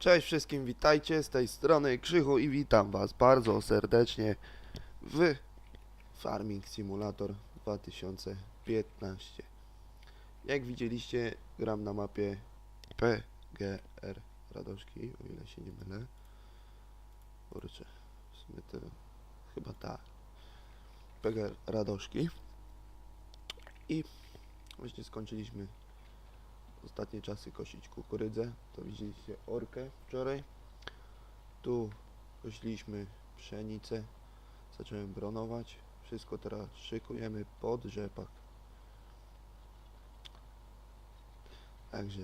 Cześć wszystkim, witajcie z tej strony Krzychu i witam was bardzo serdecznie w Farming Simulator 2015. Jak widzieliście, gram na mapie PGR Radoszki, o ile się nie mylę. Kurczę, w sumie to chyba tak. PGR Radoszki. I właśnie skończyliśmy ostatnie czasy kosić kukurydzę. To widzieliście orkę wczoraj. Tu kosiliśmy pszenicę. Zacząłem bronować. Wszystko teraz szykujemy pod rzepak. Także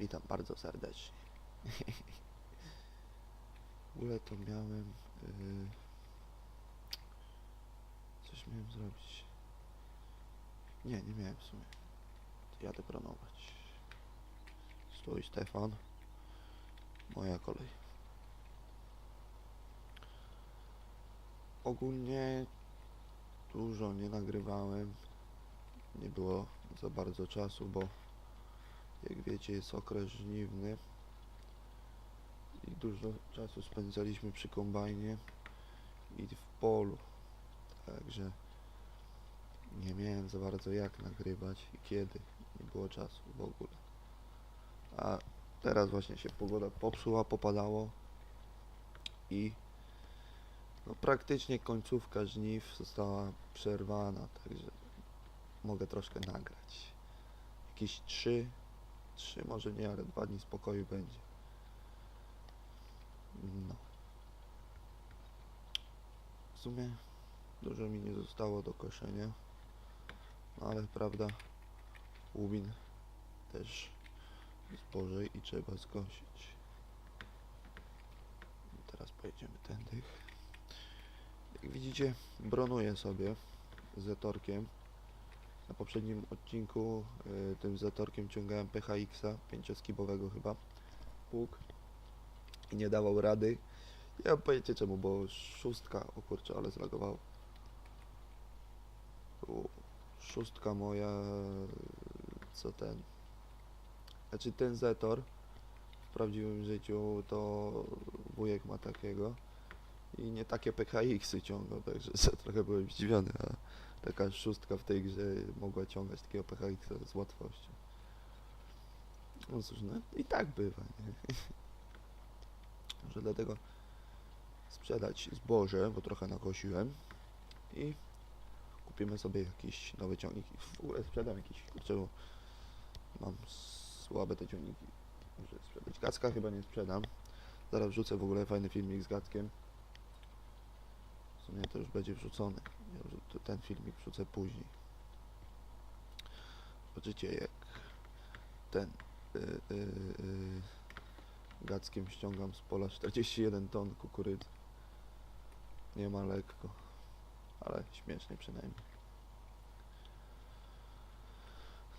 witam bardzo serdecznie. w ogóle to miałem... Yy, coś miałem zrobić. Nie, nie miałem w sumie. Jadę bronować. Stój Stefan. Moja kolej. Ogólnie dużo nie nagrywałem. Nie było za bardzo czasu, bo jak wiecie jest okres żniwny i dużo czasu spędzaliśmy przy kombajnie i w polu. Także nie miałem za bardzo jak nagrywać i kiedy. Nie było czasu w ogóle. A teraz właśnie się pogoda popsuła, popadało i no praktycznie końcówka żniw została przerwana, także mogę troszkę nagrać. Jakieś trzy, trzy może nie, ale dwa dni spokoju będzie. No. W sumie dużo mi nie zostało do koszenia. No ale prawda, łubin też zboże i trzeba skosić. I Teraz pojedziemy tędy. Jak widzicie, bronuję sobie z zetorkiem. Na poprzednim odcinku y, tym zetorkiem ciągałem PHX-a, pięcioskibowego chyba, pług i nie dawał rady. Ja mam czemu, bo szóstka, o kurczę, ale zlagowało. Szóstka moja, co ten, znaczy ten Zetor w prawdziwym życiu to wujek ma takiego i nie takie PKX-y ciągał, także trochę byłem zdziwiony, a taka szóstka w tej grze mogła ciągać takiego PKX-a z łatwością. No cóż, no i tak bywa, nie? Może dlatego sprzedać zboże, bo trochę nakosiłem i kupimy sobie jakiś nowy ciągnik. W ogóle sprzedam jakiś, kurczę, mam słabe te ciągniki. Może sprzedać. Gacka chyba nie sprzedam. Zaraz wrzucę w ogóle fajny filmik z Gackiem. W sumie to już będzie wrzucony. Ja ten filmik wrzucę później. Zobaczycie jak ten y, y, y, Gackiem ściągam z pola 41 ton kukurydzy. Nie ma lekko. Ale śmiesznie przynajmniej.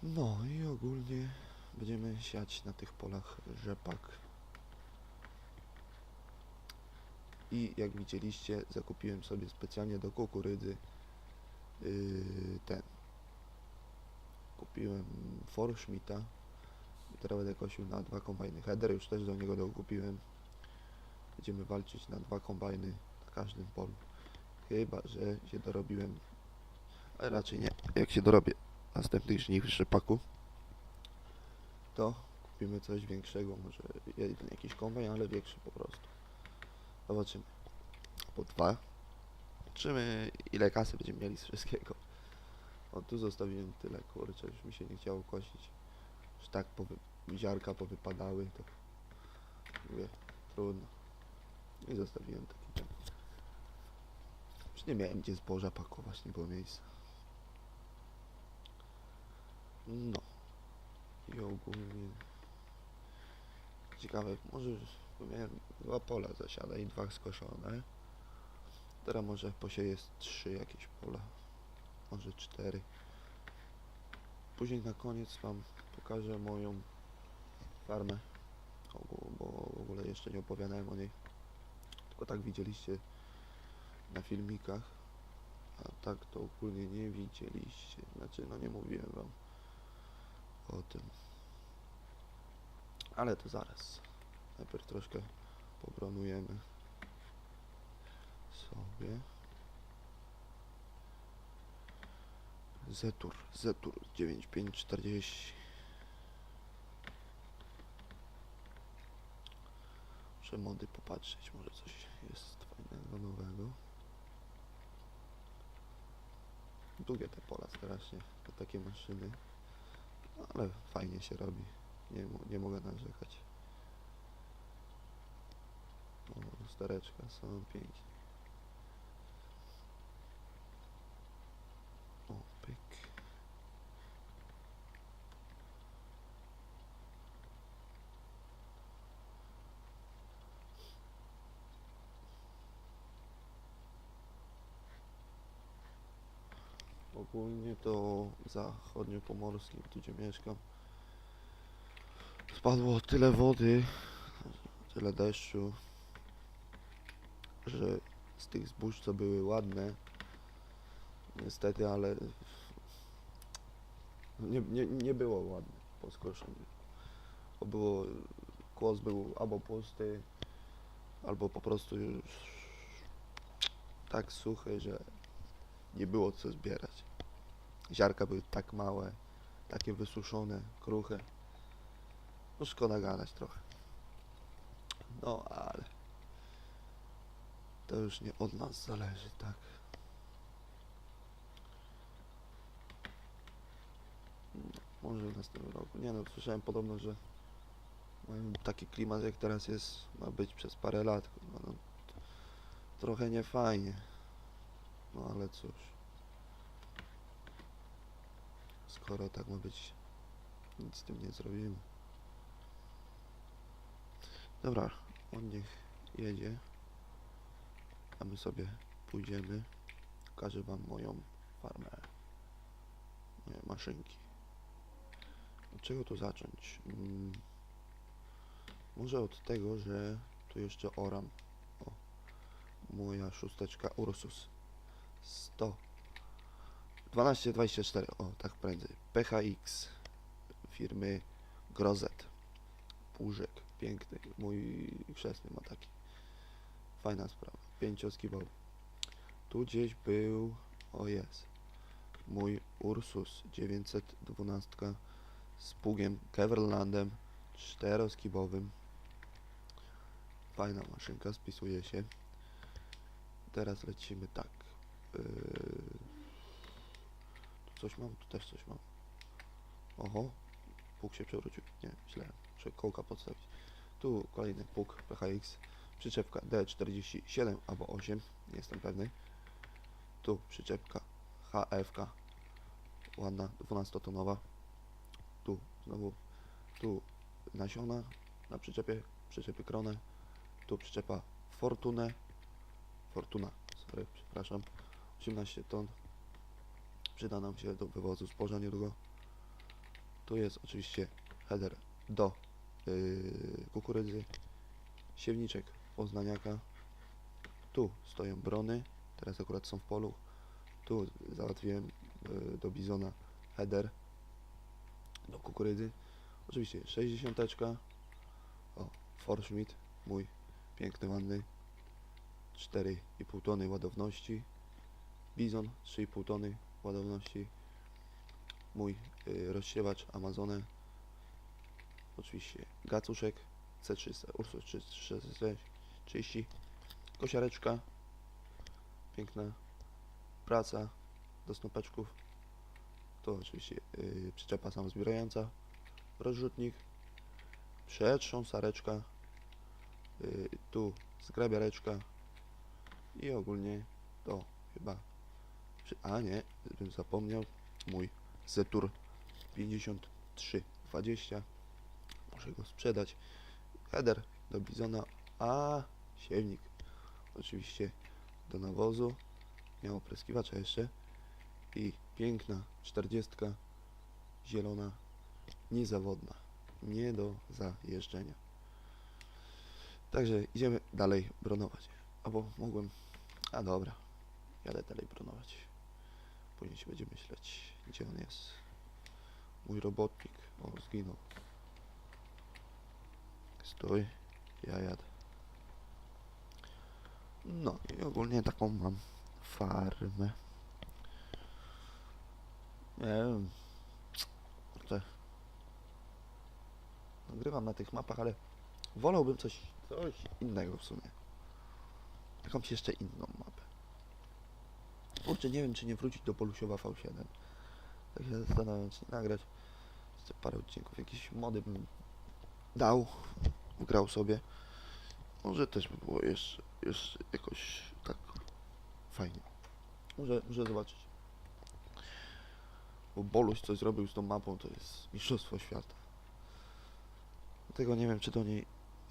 No i ogólnie będziemy siać na tych polach rzepak. I jak widzieliście, zakupiłem sobie specjalnie do kukurydzy yy, ten. Kupiłem Forschmita. Teraz będę kosił na dwa kombajny. Header już też do niego dokupiłem. Będziemy walczyć na dwa kombajny na każdym polu. Chyba, że się dorobiłem. Ale raczej nie. Jak się dorobię następnych żniw w rzepaku, to kupimy coś większego. Może jeden jakiś kombajn, ale większy po prostu. Zobaczymy. Po dwa. Zobaczymy ile kasy będziemy mieli z wszystkiego. O, tu zostawiłem tyle, kurczę, już mi się nie chciało kosić. Już tak powy... ziarka powypadały, to mówię, trudno. I zostawiłem taki ten. Już nie miałem gdzie zboża pakować, nie było miejsca. No. I ogólnie... Ciekawe, może miałem dwa pola zasiada i dwa skoszone. Teraz może posieję z trzy jakieś pola. Może cztery. Później na koniec wam pokażę moją farmę. Bo w ogóle jeszcze nie opowiadałem o niej. Tylko tak widzieliście na filmikach. A tak to ogólnie nie widzieliście. Znaczy, no nie mówiłem wam o tym. Ale to zaraz. Najpierw troszkę pobronujemy sobie. Zetur, Zetur 9540. Muszę mody popatrzeć, może coś jest fajnego, nowego. Długie te pola strasznie, to takie maszyny. No, ale fajnie się robi. Nie, nie mogę narzekać. O, lustereczka są pięknie. O, pyk. Ogólnie to zachodniopomorskim, tu gdzie mieszkam, spadło tyle wody, tyle deszczu, że z tych zbóż, co były ładne, niestety, ale nie, nie, nie było ładne po skoszeniu. Bo było, kłos był albo pusty, albo po prostu już tak suchy, że nie było co zbierać. Ziarka były tak małe, takie wysuszone, kruche. No szkoda gadać trochę. No ale to już nie od nas zależy, tak? No, może w następnym roku. Nie no, słyszałem podobno, że mają taki klimat jak teraz jest, ma być przez parę lat. kurwa, No, trochę niefajnie. No ale cóż. Skoro tak ma być, nic z tym nie zrobimy. Dobra, on niech jedzie. A my sobie pójdziemy. Pokażę wam moją farmę. Moje maszynki. Od czego tu zacząć? Mm, może od tego, że tu jeszcze oram. O, moja szósteczka Ursus. 100. 1224, o tak prędzej. PHX firmy Grozet. Pużek, piękny. Mój chrzestny ma taki. Fajna sprawa. Pięcioskibowy. Tu gdzieś był, o jest, mój Ursus 912 z pługiem Keverlandem czteroskibowym. Fajna maszynka, spisuje się. Teraz lecimy tak. Yy... Coś mam, tu też coś mam. Oho, pług się przewrócił. Nie, źle. Muszę kołka podstawić. Tu kolejny pług PHX. Przyczepka D47 albo 8, nie jestem pewny. Tu przyczepka HFK. Ładna, 12-tonowa. Tu znowu, tu nasiona na przyczepie, przyczepy Kronę. Tu przyczepa Fortunę. Fortuna, sorry, przepraszam. 18 ton. Przyda nam się do wywozu zboża niedługo. Tu jest oczywiście header do yy, kukurydzy. Siewniczek Poznaniaka. Tu stoją brony. Teraz akurat są w polu. Tu załatwiłem yy, do bizona header do kukurydzy. Oczywiście 60. O, Forschmidt, mój piękny, ładny. 4,5 tony ładowności. Bizon 3,5 tony ładowności. Mój y, rozsiewacz Amazonę. Oczywiście gacuszek C300 Ursus 330. Kosiareczka. Piękna praca do snopeczków. To oczywiście y, przyczepa samozbierająca. Rozrzutnik. Przetrząsareczka. Y, tu zgrabiareczka. I ogólnie to chyba. A nie, bym zapomniał. Mój Zetur 5320. Muszę go sprzedać. Header do bizona, a siewnik oczywiście do nawozu. Miał opryskiwacza jeszcze. I piękna 40 zielona, niezawodna. Nie do zajeżdżenia. Także idziemy dalej bronować. Albo mogłem. A dobra, jadę dalej bronować. Później się będzie myśleć, gdzie on jest. Mój robotnik. O, zginął. Stój. ja jadę. No i ogólnie taką mam farmę. Nie wiem. Nagrywam na tych mapach, ale wolałbym coś, coś innego w sumie. Jakąś jeszcze inną. Kurczę, nie wiem czy nie wrócić do Polusiowa V7. Tak się zastanawiam, czy nie nagrać jeszcze parę odcinków. Jakieś mody bym dał, grał sobie. Może też by było jeszcze, jeszcze jakoś tak fajnie. Może, może zobaczyć. Bo Boluś coś zrobił z tą mapą, to jest mistrzostwo świata. Dlatego nie wiem, czy do niej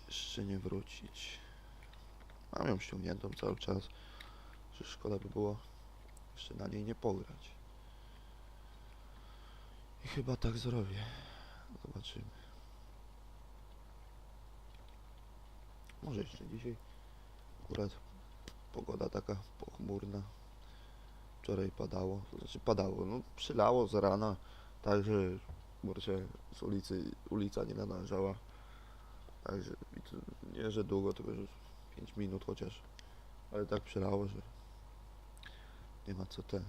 jeszcze nie wrócić. Mam ją ściągniętą cały czas, szkoda by było jeszcze na niej nie pograć. I chyba tak zrobię. Zobaczymy. Może jeszcze dzisiaj. Akurat pogoda taka pochmurna. Wczoraj padało, to znaczy padało, no przylało z rana, także kurczę, z ulicy, ulica nie nadążała. Także to nie, że długo, tylko że 5 minut chociaż. Ale tak przylało, że nie ma co ten,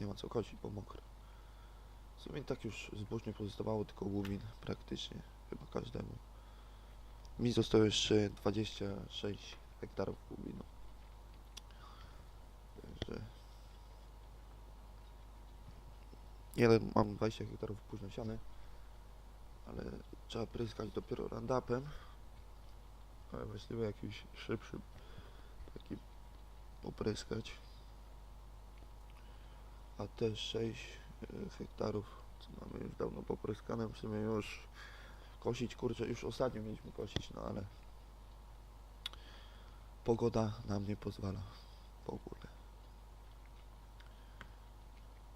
nie ma co kosić, bo mokro. W sumie tak już zbóż nie pozostawało, tylko łumin praktycznie, chyba każdemu. Mi zostało jeszcze 26 hektarów łuminu. Także... Jeden mam 20 hektarów późno siany, ale trzeba pryskać dopiero randapem. Ale właściwie jakimś szybszym takim opryskać. A te 6 e, hektarów, co mamy już dawno popryskane, w sumie już kosić, kurczę, już ostatnio mieliśmy kosić, no ale pogoda nam nie pozwala w ogóle.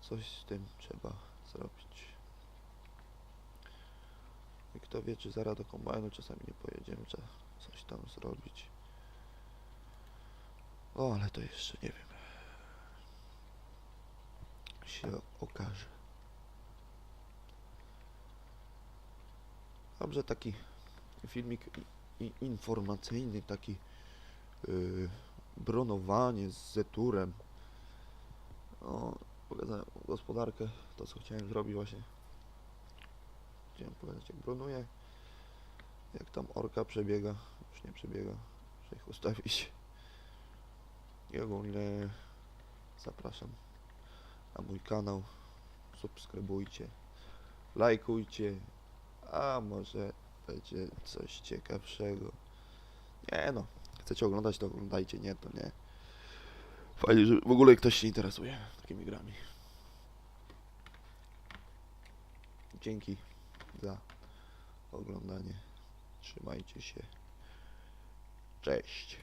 Coś z tym trzeba zrobić. I kto wie, czy zaraz do kombajnu czasami nie pojedziemy, trzeba coś tam zrobić. O, ale to jeszcze nie wiem. Się okaże. Dobrze, taki filmik informacyjny, taki yy, bronowanie z Zeturem. O, pokazałem gospodarkę, to co chciałem zrobić właśnie. Chciałem pokazać jak bronuje, jak tam orka przebiega, już nie przebiega, muszę ich ustawić. I ogólnie zapraszam na mój kanał, subskrybujcie, lajkujcie, a może będzie coś ciekawszego. Nie no, chcecie oglądać to oglądajcie, nie to nie. Fajnie, że w ogóle ktoś się interesuje takimi grami. Dzięki za oglądanie. Trzymajcie się. Cześć.